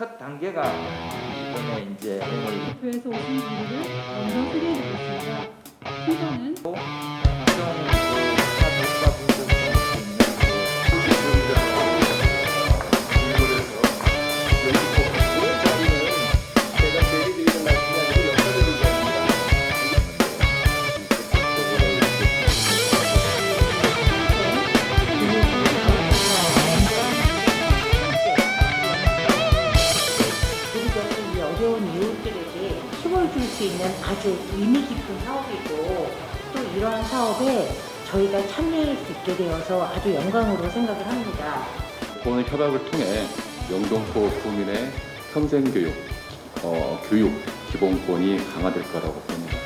첫 단계가 이번에 이제 오늘 대표에서 오신 분들을 먼저 소개해드리겠습니다. 순서는 이 어려운 이웃들에게 힘을 줄 수 있는 아주 의미 깊은 사업이고 또 이러한 사업에 저희가 참여할 수 있게 되어서 아주 영광으로 생각을 합니다. 오늘 협약을 통해 영동포 구민의 평생교육, 어, 교육 기본권이 강화될 거라고 봅니다.